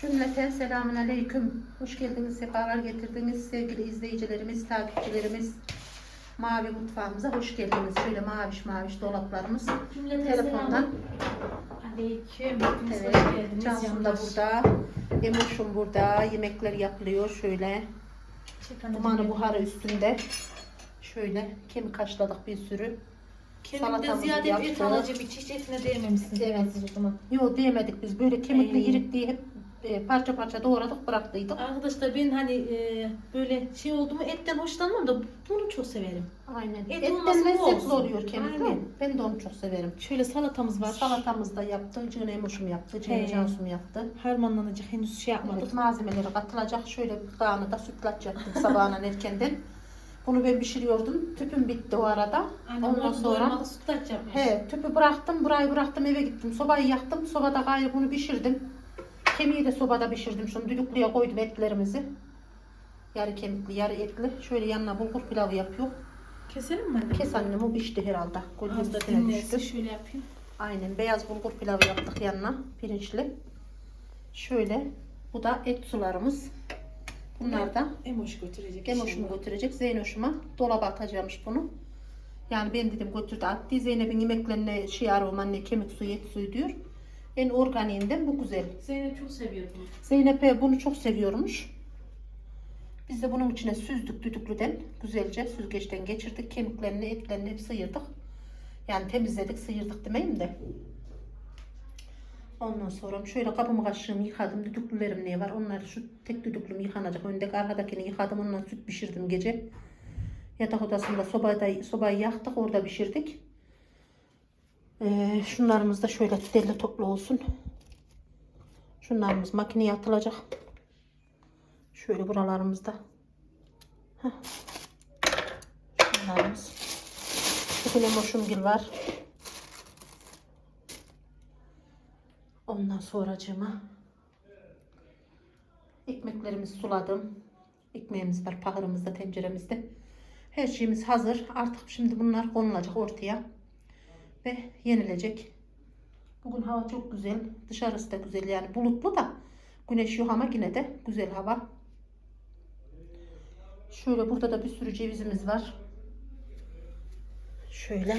Cümleten selamun aleyküm. Hoş geldiniz, sefalar getirdiniz sevgili izleyicilerimiz, takipçilerimiz. Mavi mutfağımıza hoş geldiniz. Şöyle maviş maviş dolaplarımız. Cümleten Telefondan. Aleyküm. Evet, hoş geldiniz. Cansu'm da burada. Emoş'um burada. Yemekler yapılıyor şöyle. Dumanı buharı üstünde. Şöyle kemik haşladık bir sürü. Kemikte salatamızı ziyade yaptık. et anacığım hiç etine değmemişsiniz. Evet. Evet. o zaman. Yok diyemedik biz. Böyle kemikli Ee. irik diye hep e, parça parça doğradık bıraktıydık. Arkadaşlar ben hani e, böyle şey oldu mu etten hoşlanmam da bunu çok severim. Aynen. Et Etten olması bu lezzetli olsun. oluyor kemikli. Aynen. Ben de onu çok severim. Şöyle salatamız var. Salatamız da yaptı. Cığın emuşum yaptı. Cığın He. Cansum yaptı. Harmanlanacak henüz şey yapmadık. Evet, malzemeleri katılacak. Şöyle dağını da sütlaç yaptım sabahından erkenden. Bunu ben pişiriyordum. Tüpüm bitti o arada. Ondan sonra sütlaç yapmış. he, tüpü bıraktım. Burayı bıraktım eve gittim. Sobayı yaktım. Sobada gayrı bunu pişirdim. Kemiği de sobada pişirdim. Şunu düdüklüye koydum etlerimizi. Yarı kemikli, yarı etli. Şöyle yanına bulgur pilavı yapıyor. Keselim mi anne? Kes annem o pişti herhalde. Az da üstüne dinlensin. düştü. Şöyle yapayım. Aynen beyaz bulgur pilavı yaptık yanına pirinçli. Şöyle bu da et sularımız. Bunlar da Emoş götürecek. Gemoşumu inşallah. götürecek Zeynoş'uma. Dolaba atacakmış bunu. Yani ben dedim götürdü attı. Zeynep'in yemeklerine şey arıyorum anne kemik suyu et suyu diyor. En organiğinden bu güzel. Zeynep çok seviyor bunu. Zeynep bunu çok seviyormuş. Biz de bunun içine süzdük düdüklüden. Güzelce süzgeçten geçirdik. Kemiklerini, etlerini hep sıyırdık. Yani temizledik, sıyırdık demeyeyim de. Ondan sonra şöyle kabımı kaşığımı yıkadım. Düdüklülerim ne var? Onlar şu tek düdüklüm yıkanacak. Öndeki arkadakini yıkadım. Ondan süt pişirdim gece. Yatak odasında sobada, sobayı yaktık. Orada pişirdik. Ee, şunlarımız da şöyle derli toplu olsun. Şunlarımız makineye atılacak. Şöyle buralarımızda. Heh. Şunlarımız. Bugün emoşumgil var. Ondan sonracığıma ekmeklerimizi suladım. Ekmeğimiz var pahırımızda, tenceremizde. Her şeyimiz hazır. Artık şimdi bunlar konulacak ortaya. Ve yenilecek. Bugün hava çok güzel. Dışarısı da güzel yani bulutlu da. Güneş yok ama yine de güzel hava. Şöyle burada da bir sürü cevizimiz var. Şöyle.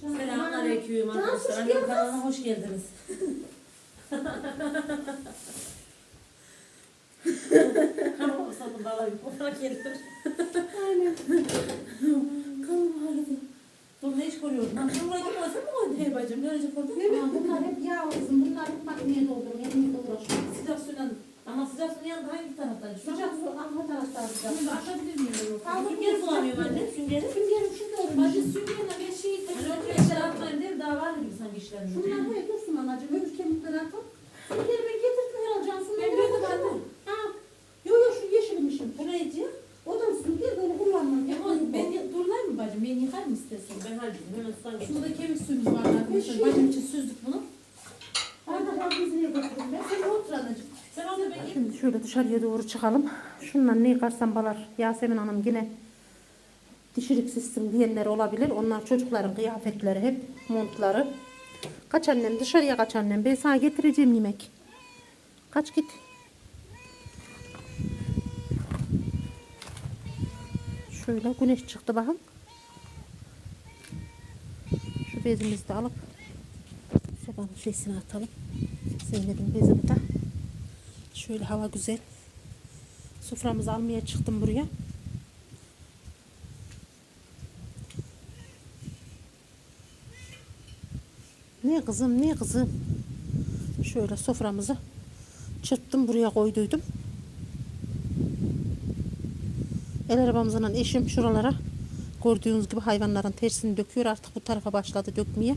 Selamünaleyküm arkadaşlar. Annem kanalına hoş geldiniz. Kanal satın alayım. Ona gelir. Aynen. Ağrıdı. Dur ne iş koyuyordun? Lan sen buraya gitmezsen mi koydun? Hey bacım ne olacak orada? Aa, bunlar hep yağ kızım. Bunlar hep makineye doldurum. Elimle uğraşıyorum. Sıcak suyla ama sıcak suyun yanında hangi taraftan? Sıcak su arka tarafta sıcak Şimdi açabilir miyim ben? Süngeri bulamıyorum anne. Süngeri. Süngerim şu Bacı görmüş. süngerine ben şey... Hani öyle işler atmayın değil daha var gibi sanki işlerinde. Şunlar buraya dursun anacığım. Öbür kemikleri atalım. Süngeri ben getirdim herhalde Cansın. Ben gördüm anne. Ha. Yo yo şu yeşilmişim. Bu neydi? O da sünger de onu kullanmam. Ya o ben durlar mı bacım? Ben yıkar mı istersen? Ben halledeyim. Hemen sudan geç. Şurada kemik suyumuz var arkadaşlar. Bacım için süzdük bunu. Arada ben dizine götürürüm ben. Sen otur anacığım. Sen orada ben Şimdi şöyle dışarıya doğru çıkalım. Şundan ne yıkarsam balar. Yasemin Hanım yine dişilik sistem diyenler olabilir. Onlar çocukların kıyafetleri hep montları. Kaç annem dışarıya kaç annem. Ben sana getireceğim yemek. Kaç git. Şöyle güneş çıktı bakın. Şu bezimizi de alıp sobanın şeysine atalım. Zeynep'in bezi bu. Şöyle hava güzel. Soframızı almaya çıktım buraya. Ne kızım ne kızım. Şöyle soframızı çırptım buraya koyduydum. El arabamızla eşim şuralara gördüğünüz gibi hayvanların tersini döküyor. Artık bu tarafa başladı dökmeye.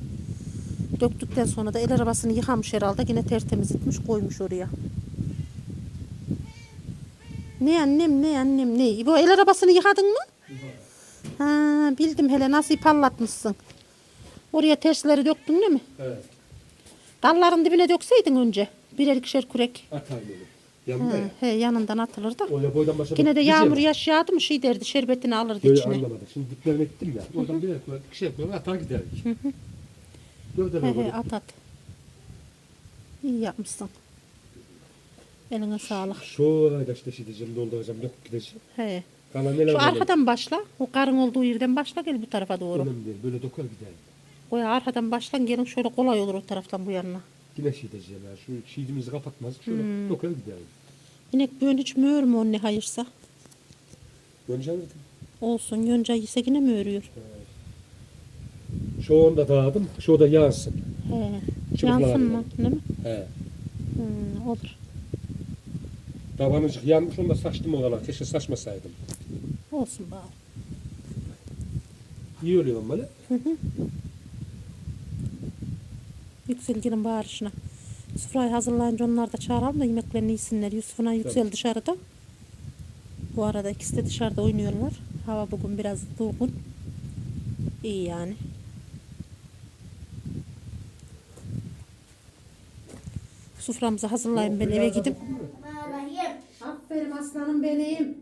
Döktükten sonra da el arabasını yıkamış herhalde. Yine tertemiz etmiş koymuş oraya. Ne annem ne annem ne? Bu el arabasını yıkadın mı? Ha, bildim hele nasıl ipallatmışsın. Oraya tersleri döktün değil mi? Evet. Dalların dibine dökseydin önce. Birer ikişer kürek. Atar böyle. Ha, Yanında ya. he, yanından atılır da. Öyle boydan başa Yine de diyeceğim. yağmur yaş yağdı mı şey derdi şerbetini alırdı Böyle içine. anlamadık. Şimdi diplerine gittim ya. Oradan bir ekmek şey yapıyorum. Atar giderdik. He böyle he böyle. at at. İyi yapmışsın. Eline sağlık. Şu işte şey diyeceğim dolduracağım döküp gideceğim. He. Kalan neler Şu var? arkadan başla. O karın olduğu yerden başla gel bu tarafa doğru. Önemli değil. Böyle dokar gidelim. O arkadan başlan gelin şöyle kolay olur o taraftan bu yanına. Yine şey diyeceğim ya. Şu şiirimizi kapatmaz. Şöyle Hmm. dokar gidelim. İnek böyle hiç mi örmü o ne hayırsa? Önce mi? Olsun yonca yese yine mi örüyor? Şu anda dağıdım. Şu da yansın. He. Çubuklar Yansın mı? Değil mi? He. Hmm, olur. Tabanıcık yanmış onda saçtım o kadar. Keşke saçmasaydım. Olsun bari. İyi oluyor ama böyle. Yükselginin bağırışına. Sofrayı hazırlayınca onlar da çağıralım da yemeklerini yesinler. Yusuf'una yüksel dışarıda. Bu arada ikisi de dışarıda oynuyorlar. Hava bugün biraz durgun. İyi yani. Soframızı hazırlayayım ben eve gidip. Aslanım benim.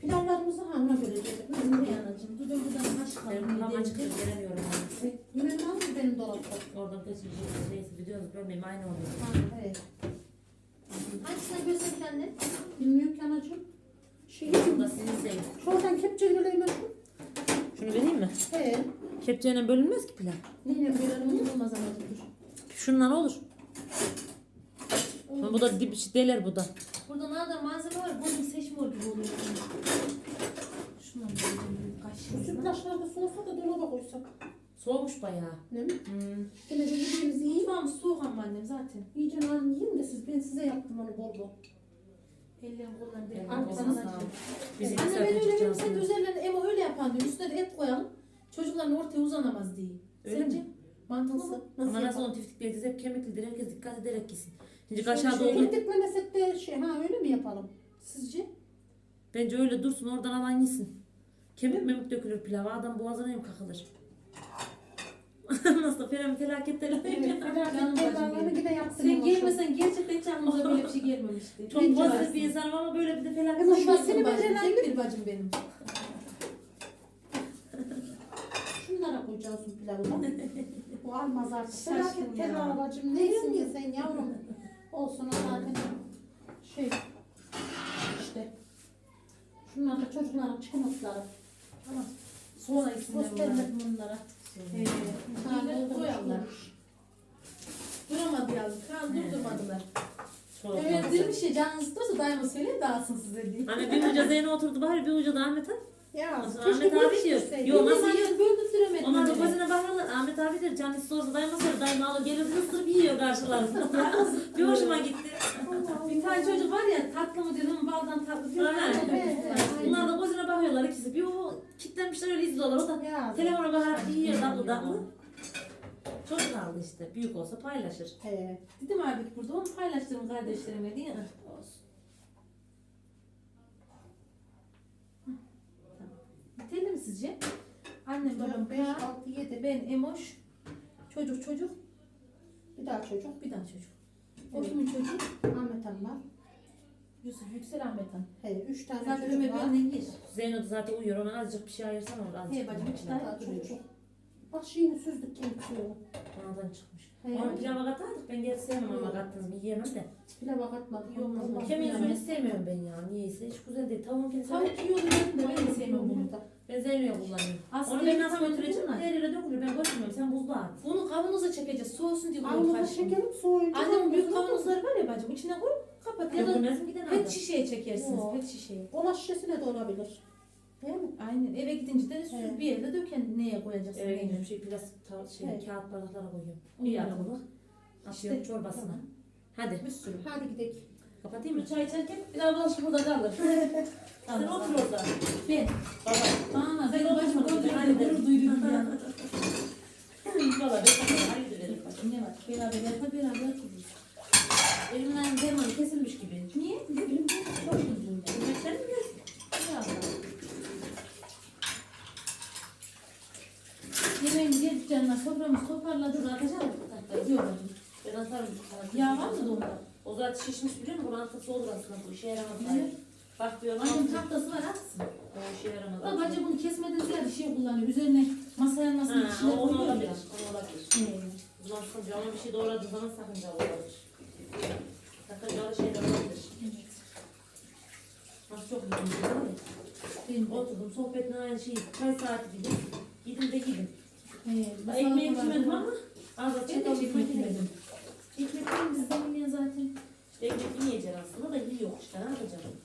Pilavlarımızı hanına böleceğiz. Buraya anacığım. Dur ben buradan kaç Ben kaldım. buradan açık göremiyorum. yani. Yemeğimi al mı benim dolapta? Oradan kaçıncı neyse videonuzu bölmeyeyim aynı oluyor. Evet. Hangisine görsek anne? Bilmiyorum ki anacığım. Şey, Bu da sizin sevin. şuradan kepçeyle ben şu. Şunu vereyim mi? He. Kepçeyle bölünmez ki pilav. Neyle böyle olmaz anacığım. Şundan olur. Ama bu da dip deler bu da. Burada ne kadar malzeme var. Bunu seçmiyor gibi oluyor. Şundan böyle Şu kaşığı. sütlaçlar da soğusa da dolaba koysak. Soğumuş bayağı. Ne mi? Hmm. Yine de yiyin. Tamam soğuk ama annem zaten. İyice lan yiyin de siz. Ben size yaptım onu bol bol. Ellerim kollarım Ellerim sağ. Biz iki Anne ben öyle dedim sen de üzerlerine emo öyle yapan diyor. Üstüne de et koyalım. Çocukların ortaya uzanamaz diye. Öyle Sence? mi? Mantıklı mı? Nasıl Ama nasıl yapalım? onu tiftik belirtiz hep kemiklidir. Herkes dikkat ederek gitsin. Şimdi şey, doldur. diklemesek de şey ha öyle mi yapalım? Sizce? Bence öyle dursun oradan alan yesin. Kemik memik dökülür pilava. Adam boğazına yem kakılır. Nasıl felaket felaket Evet, felaket. Benim. yine yaptın. Sen gelmesen gerçekten hiç aklımıza böyle bir şey gelmemişti. Çok pozitif bir insanım ama böyle bir de felaket. Kızım, Konuşmasın Seni becerelim. Bir bacım benim. Şunlara koyacağız bu pilavı. Bu almaz artık. Felaket ya. tela bacım. Neysin ya sen yavrum. Olsun o zaten. Şey. işte. Şunlar da çocukların çıkıntıları. Tamam. Sonra isimler bunlara. Evet. Ha, Bunlar doldurmuş koyarlar. bulmuş. Duramadı yavrum. Kan durdurmadılar. Evet demiş ya canınız istiyorsa daima söyleyin dağılsın size diye. Hani bir uca Zeyno oturdu bari bir uca da Ahmet'e. Ya keşke Ahmet abi diyor. görüştürseydin. Yok Nasıl yiyor böldürtüremedim. Onlar da dedi. gözüne bakıyorlar. Ahmet abi der can istiyorsa daymasaydı dayım alır gelir ısırıp yiyor karşılarında. bir hoşuma gitti. Bir tane çocuk var ya tatlı mı dedim baldan tatlı diyor. Aynen. Ben de Evet, dedim, evet. Bunlar da gözüne bakıyorlar ikisi. Bir o kitlenmişler öyle izliyorlar. O da Ya. telefona bakarak yiyor tatlı tatlı. Çocuk aldı işte. Büyük olsa paylaşır. He. Dedim abi burada onu paylaştırın kardeşlerime diye. Olsun. Bitelim mi sizce? Annem babam 5, ben, 6, 7. ben Emoş, çocuk çocuk, Bir daha çocuk. bir daha çocuk. O Evet. kimin çocuğu? Ahmet Han var. Yusuf Yüksel Ahmet Han. He, 3 tane Zaten çocuk Ömer var. benden yer. Zeyno da zaten uyuyor. Ona azıcık bir şey ayırsan orada azıcık. He bacım iki Daha tane çocuk. Bak şimdi süzdük kemik suyu. Ondan çıkmış. He. Onu pilava katardık. Ben geri sevmem ama kattınız mı yiyemem de. Pilava katmadık. Yok, olmaz. olmaz. Kemiği Yani. suyunu sevmiyorum ben ya. Niyeyse hiç güzel değil. Tavuğun kendisi. Tavuk yiyorum dedim de ben de sevmem bunu. Ben Zeyno'ya kullanıyorum. Aslında Onu ben nasıl götüreceğim? bunlar. Her yere dökülür. Ben götürmüyorum. Sen buzluğa at. Bunu kavanoza çekeceğiz. Soğusun diye bunu Avluda karıştırdım. çekelim soğuyunca. Annemin büyük kavanozları var ya bacım. içine koy kapat ya da Dökülmez mi giden pet adam? şişeye çekersiniz. Yok. Pet şişeye. Kola şişesine de olabilir. Değil mi? Aynen eve gidince de süz Evet. bir yerde döken neye koyacaksın? Eve gidiyorum şey plastik ta- şey, Evet. kağıt bardaklara koyuyorum. Bir koy. Atıyorum İşte, çorbasına. Hadi. Bir sürü. Hadi gidelim. Kapatayım mı? Bir çay içerken bir daha bulaşık burada kalır. Sen otur orada. Ben. Baba. Bana Sen ben otur hallederim. gurur duydum ya. Valla ben sana hayır derim. Ne var? Beraber yapar beraber otururuz. Elimden derman kesilmiş gibi. Niye? Ne bileyim çok üzüldüm. Yemekten mi gelsin? Ya. Yemeğimizi yedik canına soframızı toparladık. Atacak mısın? Yok. Ben atarım. Yağ var mı donda? O zaten şişmiş biliyor musun? Antısı olur aslında. Bu işe yaramaz. Ne? Bak diyorum. Annem altı- tahtası var atsın. O işe yaramaz. Ama bacı bunu kesmeden ziyade şey kullanıyor. Üzerine masaya masaya Ha, bir şeyler o onu koyuyor olabilir. ya. Onu olabilir. Evet. Bunu zaman sıkıntı ama bir şey doğradığı zaman sakıncalı olabilir. Sakıncalı şeyler olabilir. Evet. Nasıl çok yedim değil mi? Benim Oturdum sohbetin aynı şeyi. Çay saati gibi. Yedim de yedim. He, Ben ekmeği salatalar yemedim ama da Ben de çatal ekmek ekmek yemedim. yemedim. Ekmek yiyin biz de zaten. İşte ekmek yiyeceksin aslında da yiyor işte ne yapacağım.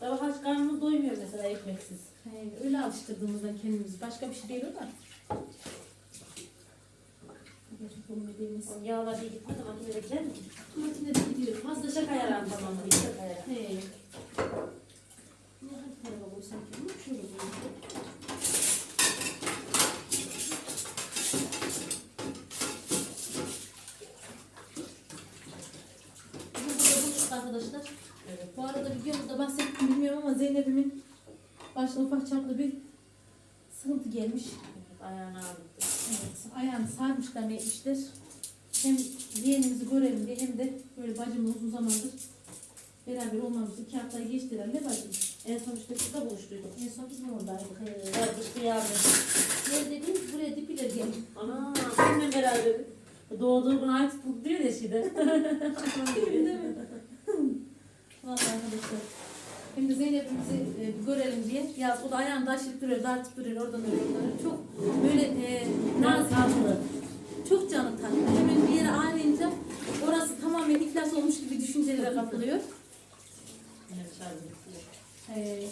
Sabah aç karnımız doymuyor mesela ekmeksiz. He, öyle alıştırdığımızdan kendimizi. Başka bir şey değil o da. Yağlar iyi gitmedi makinede gider mi? Makinede gidiyor. Fazla şaka yaran tamam. Sıcak ayarım. He. Ne tarafa koysam ki? bunu? Şöyle koyayım. Bu burada bulduk arkadaşlar. Evet. Bu arada videomuzda bahsettim bilmiyorum ama Zeynep'imin başına ufak çaplı bir sıkıntı gelmiş. Evet, Ayağını aldım. Evet, ayağını sarmışlar ne etmişler. Hem yeğenimizi görelim diye hem de böyle bacımla uzun zamandır beraber olmamız iki haftayı geçtiler. Ne bacım? En son işte şurada buluştuyduk. En son bizim oradaydık. Ee, Var dışkı yardım. Neredeydiniz? Buraya dipiler gelin. Ana seninle beraber. Doğduğu gün ait bu diyor ya şimdi. Vallahi arkadaşlar. Hem de Zeynep'imizi e, bir görelim diye. Ya o da ayağını taşıyıp duruyor, dartıp duruyor oradan oraya. Çok böyle e, nazik. Tatlı. Çok canı tatlı. Hemen bir yere ağrıyınca orası tamamen iflas olmuş gibi düşüncelere kapılıyor. Ee,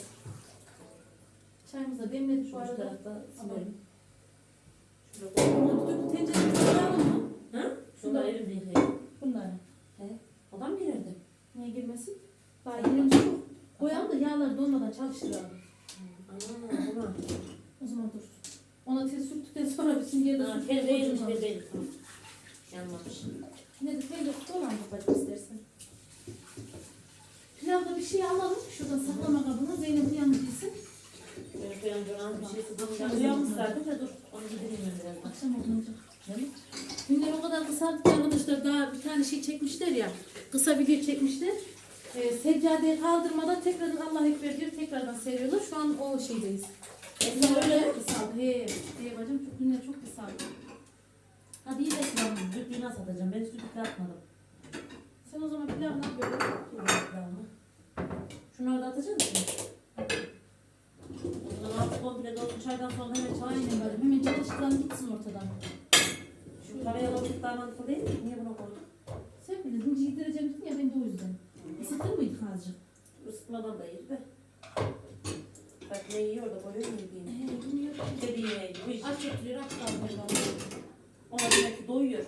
çayımızı da demledik Şu bu arada. silerim. Şurada tencereye koyalım mı? Ha? Şurada elimde yıkayayım. Bunları. Adam mı girerdi? Niye girmesin? Daha yeni çok. Koyalım da yağları donmadan çalıştıralım. Ana buna. O zaman dur. Ona tel sürttükten sonra bütün yerde Ha, sürttükten tel değilmiş, tel değil. Yanmamış. Yine de tel yok. Dolan babacık istersen. Pilavda bir şey alalım. Şuradan saklama kabına. Zeynep uyanmışsın. Benim koyamcığım az bir şey sıkılmış. Uyanmış zaten de dur. Onu gidireyim ben birazdan. Akşam olunca. Günler o kadar kısalttık ki arkadaşlar daha bir tane şey çekmişler ya. Kısa video çekmişler. Ee, seccadeyi kaldırmadan tekrardan Allah Ekber diyor. Tekrardan seriyorlar. Şu an o şeydeyiz. Eskiden öyle. kısaldı. He, he bacım çok günler çok kısaldı. Hadi iyi sıram. Düdüğü nasıl atacağım? Ben düdük atmadım. Sen o zaman pilav ne yapıyorsun? Şunları da atacak mısın? O zaman altı komple doldu. Çaydan sonra hemen Aynen çalışayım. bacım. Hemen çalıştıran gitsin ortadan. Şu paraya bakıp daha mantıklı değil mi? Niye buna koydun? Sen bilirdin giydireceğim dedin ya ben de o yüzden. Isıtır mıydık azıcık? Isıtmadan da iyi de. Bak ne yiyor da koyuyor mu yediğini? Yemeği gibi. Aç götürüyor, aç kalmıyor. Ona demek ki doyuyor.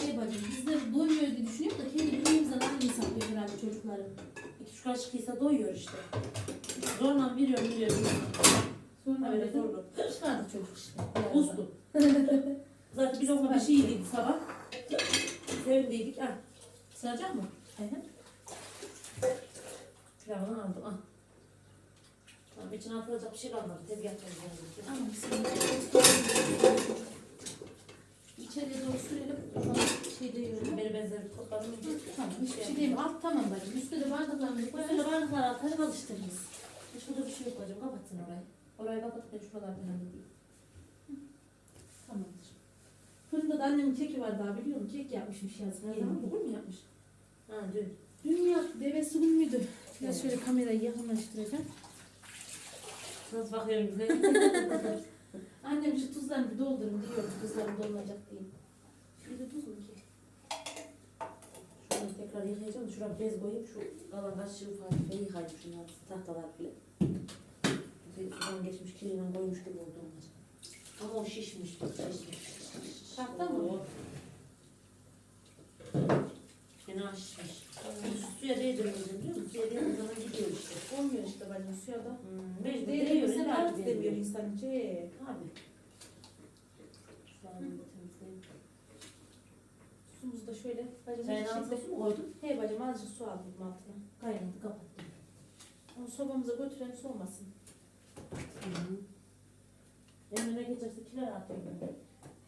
Şey bacım, bizler doymuyor diye düşünüyor da kendi bünyemizden aynı hesaplıyor herhalde çocukların. İki kaşık yese doyuyor işte. Zorla veriyorum veriyorum. Sonra Öyle zorlu. çıkardı çocuk işte. Uslu. Zaten bir lokma bir şey yedik sabah. Sevindiydik. Ah. Sığacak mı? Hı hı. Pilavını aldım. Ah. Tamam içine atılacak bir şey kalmadı. Güzel. Tamam, sen İçeriye doğru sürelim. Sonra şey diyorum. Beni benzer toplarım. Tamam, hiçbir şey değil? Alt tamam bacım. Üstte de bardaklarımızı koyalım. bardaklar atarım alıştırırız. Şurada bir şey yok hocam. Kapatsın orayı. Orayı kapat ben şuralar falan değil. Tamamdır. Fırında da annemin keki var daha biliyor musun? Kek yapmışmış yazık. Ne Yeni. zaman? Bugün mü yapmış? Ha dün. Dün yaptı. Devesi gün müydü? Biraz şöyle kamerayı yakınlaştıracağım. Nasıl bakıyorum bize? Annem şu tuzlarını bir doldurun diyor. Tuzlarım dolmayacak diye. De tuz mu ki? Şunu tekrar yıkayacağım. Şuraya bez koyayım. Şu kalan kaşığı ufak bir yıkayayım. Şunlar tahtalar bile. Bir Sudan geçmiş kiriyle koymuş gibi oldu onlar. Ama o şişmiş. Şişmiş. Tahta mı? Fena şişmiş. Suya değdirmeyeceğim biliyor musun? Suya değdirdiğim zaman gidiyor işte. Olmuyor işte bacım suya da. Hmm, mecbur değiyor. Sen artık ki demiyor insan. Ce. Abi. Şu an temizleyeyim. Sumuzu da şöyle. Bacım Çayın altına su mu koydun? He bacım azıcık su aldım altına. Kaynadı kapattım. Onu sobamıza götürelim soğumasın. Emrine geçerse kiler atayım ben.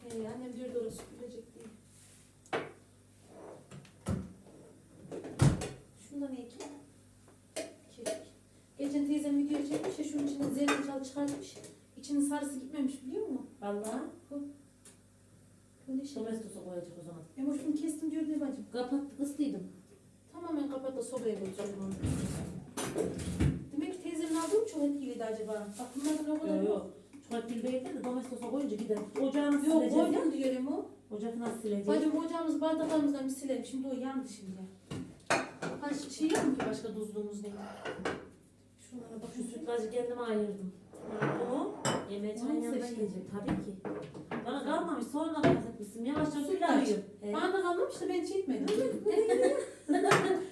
He annem diyordu orası süpürecek Şunda ne ki? Geçen teyzem video çekmiş ya şunun içine zerdeçal çıkartmış. İçinin sarısı gitmemiş biliyor musun? Valla. Böyle ne şey? Domestos'a koyacak o zaman. Emoşumu kestim diyor ne bacım. Kapattı kıslıydım. Tamamen kapat da sobaya koyacağım onu. Demek ki teyzemin aldığı çok etkiliydi acaba. Bunlardan o kadar Yok yok. Çok etkili değil de domestos'a koyunca gider. Ocağını Yok sileceğiz ya. koydum diyorum o. Ocak nasıl sileceğiz? Bacım ocağımız bardaklarımızdan bir silelim. Şimdi o yandı şimdi. Şey yok mu ki başka tuzluğumuz neydi? Şunlara bak. Şu sütlacı kendime ayırdım. Bunu yemeğe çayın Onu yanında seçtim. yiyeceğim. Tabii ki. Bana kalmamış. Sonra bahsetmişsin. Yavaş yavaş Sütlaç. pilavıyım. Evet. Bana da kalmamış da ben hiç etmedim.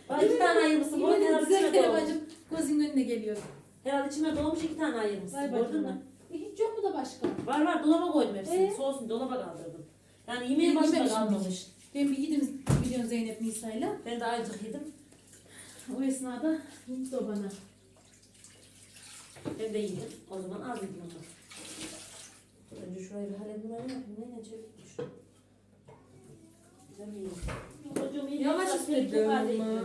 Bak iki tane ayırmışsın. Boyun Yemin herhalde güzel içime dolmuş. bacım gözünün önüne geliyor. Herhalde içime dolmuş iki tane ayırmışsın. Vay Gördün mü? E, hiç yok mu da başka? Var var dolaba koydum hepsini. Ee? Soğusun dolaba kaldırdım. Yani yemeğin Ben başında yememişim kalmamış. Ben bir yedim biliyorsun Zeynep Nisa'yla. Ben de acık yedim. O esnada gitti o bana. Ben de yedim. O zaman az yedim onu. Önce şurayı bir halledeyim. Ne yapayım? Ne çevik düş. Ben yiyeyim. Çocuğum iyi. Yavaş istedim ama. ben.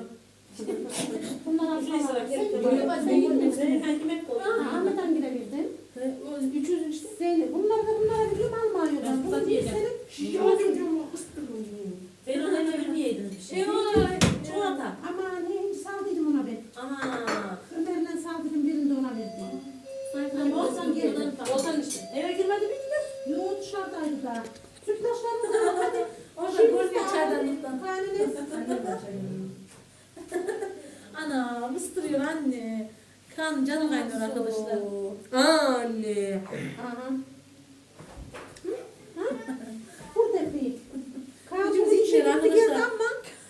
Ben koydum. Ha, Ahmet'ten girebildim. O 300 işte. Zeynep, bunlar da bunlara biliyorum almıyorlar. Ben Bunu senin Ben onu mi yedim bir şey? Eyvah. Çikolata. Ama ne saldıydım ona ben. Ana. Ömer'le saldıydım birinde ona verdim. Sayfadan olsan geri Olsan işte. Eve girmedi mi gider? Yo dışarıdaydı da. Sütlaçlarımız da hadi. Orada Şimdi görmüyor de çaydanlıktan. Taneniz. Ana mıstırıyor anne. Kan canı kaynıyor arkadaşlar. Anne. Aha. Hı? Ha? Burada bir. Kalbimiz Gücümüz içi yetmiyor gitti geldi arkadaşlar.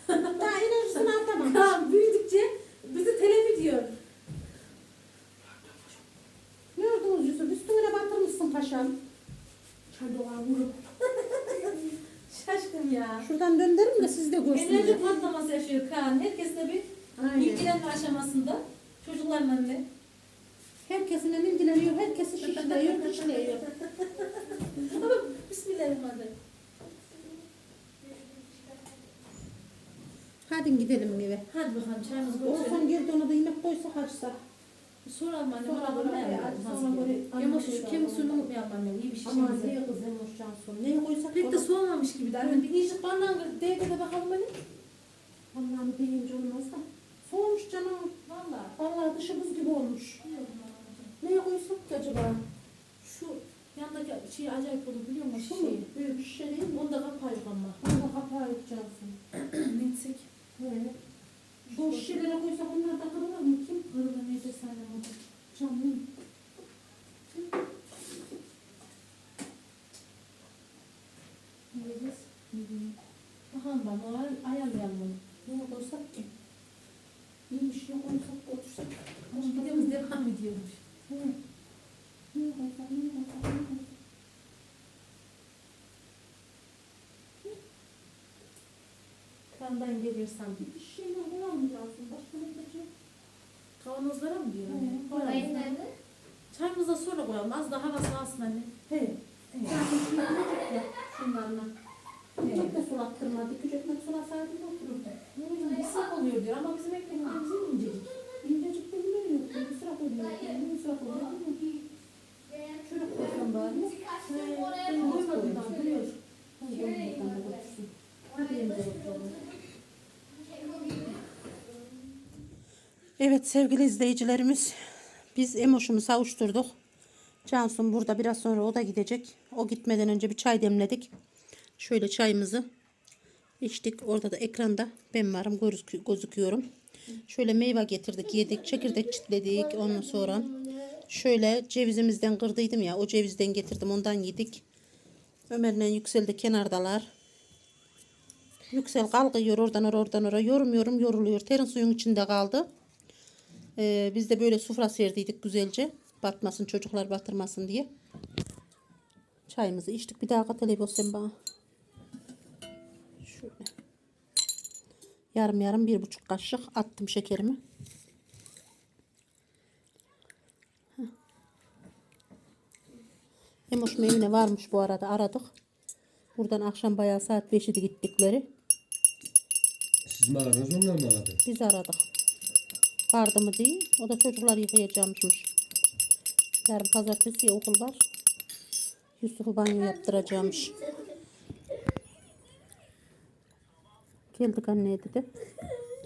ama daha enerjisini atamamış. Kan büyüdükçe bizi telef ediyor. Ne gördünüz Yusuf? Üstüne batırmışsın paşam. Çadoğa vurup. Şaşkın ya. Şuradan döndürün de siz de görsünler. Enerji patlaması yaşıyor Kaan. Herkes de bir Aynen. ilgilenme aşamasında. Çocukların önüne. Herkesinle ilgileniyor, herkesi şişliyor, kışlıyor. Ama bismillahirrahmanirrahim. Hadi gidelim eve. Hadi bakalım çayımızı koyalım. Olsan geldi ona da yemek koysak açsak. Soralım anne. Sonra göre göre. Yamaç şu kemik onu. suyunu unutmayalım anne. İyi bir şey. Ama ne kızım hoş cansın. Neye koysak Pek de soğumamış gibi de anne. Bir iyicik bardağı değdi de bakalım hani. Allah'ını deyince olmaz da. Soğumuş canım. Valla. Vallahi dışı buz gibi olmuş. Neye koysak ki acaba? Şu yandaki şey acayip olur biliyor musun? Şu Şey. mu? Büyük şişe değil mi? Onda kapağı yok ama. Onu da kapağı yok cansın. ne etsek? He. Şu şişelere koysak onlar da kırılır mı? Kim? Kırıla ne desen ama. Canım. Ne diyeceğiz? Bakalım bak. O ay- ayarlayalım onu. Neye koysak ki? İyiymiş ya koysak da otursak. Ama videomuz devam ediyormuş. He. Neye koysak, neye koysak, neye koysak? Kandan geliyor sanki. Bir şeyler cansın. Başka ne diyeceğim? Kavanozlara mı diyor? He. Koyalım. Çayımızı da sonra koyalım. Az daha havası alsın anne. He. Şunlarla. Çok da sulattırmadı. Küçük ekmek sulasaydı da otururdu. Ne bileyim bir sık oluyor diyor ama bizim ekmeklerimiz incecik. İncecik de bilmiyor yok. Bir sıra koyuyor. Bir sıra koyuyor. Çocuk koysan bari. Ben koymadım daha duruyor. Hadi onu buradan da götürsün. Hadi elimize bakalım. Evet sevgili izleyicilerimiz biz Emoş'umu savuşturduk. Cansun burada biraz sonra o da gidecek. O gitmeden önce bir çay demledik. Şöyle çayımızı içtik. Orada da ekranda ben varım gözükü- gözüküyorum. Şöyle meyve getirdik yedik. Çekirdek çitledik. Ondan sonra şöyle cevizimizden kırdıydım ya. O cevizden getirdim ondan yedik. Ömer'le Yüksel de kenardalar. Yüksel kalkıyor oradan oraya oradan oraya. Yorum yorum yoruluyor. Terin suyun içinde kaldı. Ee, biz de böyle sufra serdiydik güzelce. Batmasın çocuklar batırmasın diye. Çayımızı içtik. Bir daha katalım sen bana. Şöyle. Yarım yarım bir buçuk kaşık attım şekerimi. Emoş evine varmış bu arada aradık. Buradan akşam bayağı saat 5'idi gittikleri. Siz mi aradınız onlar mı aradı? Biz aradık. Vardı mı diye. O da çocuklar yıkayacağımışmış. Yarın pazartesi okul var. Yusuf'u banyo yaptıracağımış. Geldik anne dedi.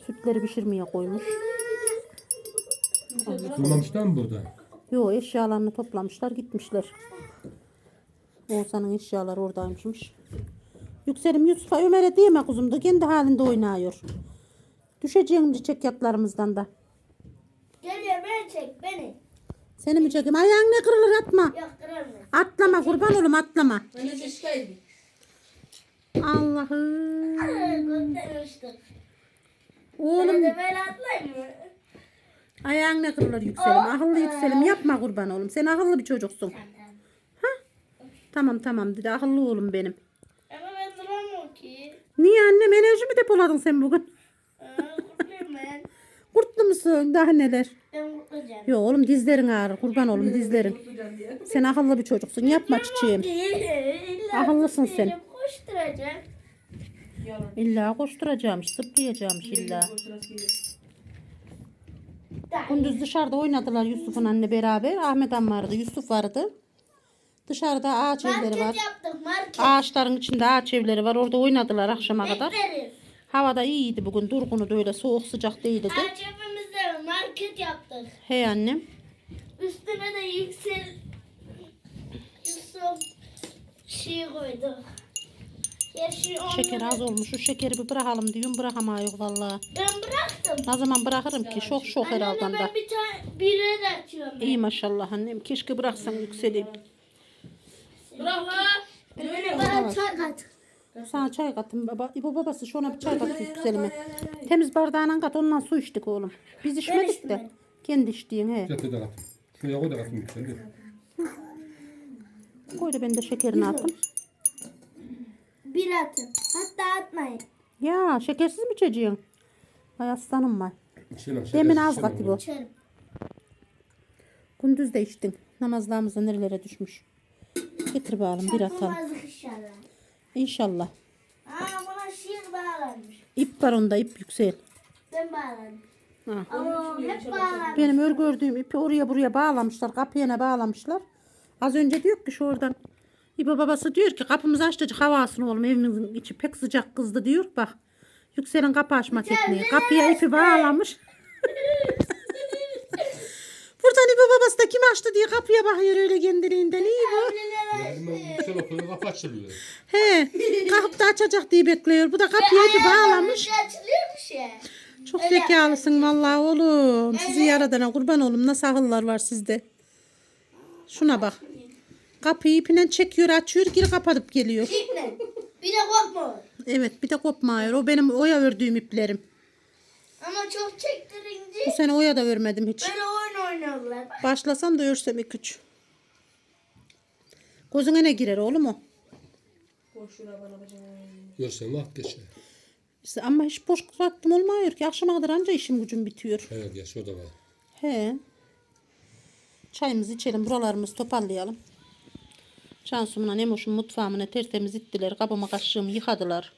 Sütleri pişirmeye koymuş. Durmamışlar mı burada? Yo eşyalarını toplamışlar gitmişler. Oğuzhan'ın eşyaları oradaymışmış. Yükselim Yusuf'a Ömer'e diyeme kuzum da kendi halinde oynuyor. Düşeceğim çiçek yatlarımızdan da. Geliyor beni çek beni. Seni mi çekeyim? Ayağın ne kırılır atma. Yok kırılmaz. Atlama kurban oğlum atlama. Annesi şikayet. Allah'ım. Oğlum de böyle atlayayım mı? ayağın ne kırılır yükselim. Akıllı yükselim yapma kurban oğlum. Sen akıllı bir çocuksun. Tamam tamam dedi akıllı oğlum benim. Ama ben duramıyorum ki. Niye annem enerji mi depoladın sen bugün? Kurtlu musun? Daha neler? Ben kurtulacağım. Yok oğlum dizlerin ağrır. Kurban oğlum dizlerin. Sen akıllı bir çocuksun. Yapma çiçeğim. Akıllısın sen. Koşturacağım. İlla koşturacağım, zıplayacağım illa. Gündüz dışarıda oynadılar Yusuf'un anne beraber. Ahmet am vardı, Yusuf vardı. Dışarıda ağaç evleri Market var. yaptık market. Ağaçların içinde ağaç evleri var. Orada oynadılar akşama kadar. Bekleriz. Havada iyiydi bugün. Durgunu da öyle soğuk sıcak değildi. Ağaçımızda market yaptık. Hey annem. Üstüne de yüksel Yusuf şey koyduk. Yeşil onları Şeker az olmuş. Şu şekeri bir bırakalım diyorum. Bırakamıyor vallahi. Ben bıraktım. Ne zaman bırakırım ki? Şok şok herhalde. Anne da. ben bir tane bire de açıyorum. ben. İyi maşallah annem. Keşke bıraksan yükseleyim. Bravo. Anne bana çay kat. Sana çay katın baba. İbo babası şuna bir çay kat yükselime. Temiz bardağına kat ondan su içtik oğlum. Biz içmedik de. Kendi içtiğin he. Getir de katın. Şuraya koy da katın yükseldi. Koy da ben de şekerini attım. Bir atın. Hatta atmayın. Ya şekersiz mi içeceksin? Vay aslanım var. İçelim, Demin az bu. İçerim. Gündüz de içtin. Namazlarımızda nerelere düşmüş. Getir bakalım bir atalım. İnşallah. Aa buna şiir bağlanmış. İp var onda ip yüksel. Ben bağladım. Ha. Ama hep bağlanmış. Benim ör gördüğüm ipi oraya buraya bağlamışlar. Kapıya bağlamışlar. Az önce diyor ki şu oradan. İbo babası diyor ki kapımızı açtık havasını oğlum evimizin içi pek sıcak kızdı diyor. Bak yükselen kapı açma tekniği. Kapıya ipi bağlamış. İbo babası da kim açtı diye kapıya bakıyor öyle kendiliğinden. İyi bu. O yüksel okuyor kapı açılıyor. He. Kalkıp da açacak diye bekliyor. Bu da kapıya ipi bağlamış. Bir açılıyormuş ya. Çok zekalısın vallahi oğlum. Sizi yaradana kurban oğlum. Nasıl akıllar var sizde. Şuna bak. Kapıyı ipinden çekiyor, açıyor, geri kapatıp geliyor. Gitme. Bir de korkma. Evet, bir de kopmuyor. O benim oya ördüğüm iplerim. Ama çok Bu çektirince sene oya da örmedim hiç. böyle oyun oynuyorlar. Başlasam da örsem iki üç. Gözüne ne girer oğlum o? Görsen vakit geçer. İşte ama hiç boş vaktim olmuyor ki. Akşama kadar anca işim gücüm bitiyor. Evet geç o da var. He. Çayımızı içelim, buralarımızı toparlayalım. Şansımla Nemoş'un mutfağımını tertemiz ittiler. Kabıma kaşığımı yıkadılar.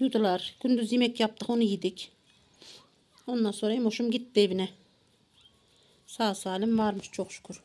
Yudular. Gündüz yemek yaptık, onu yedik. Ondan sonra Emoş'um gitti evine. Sağ salim varmış çok şükür.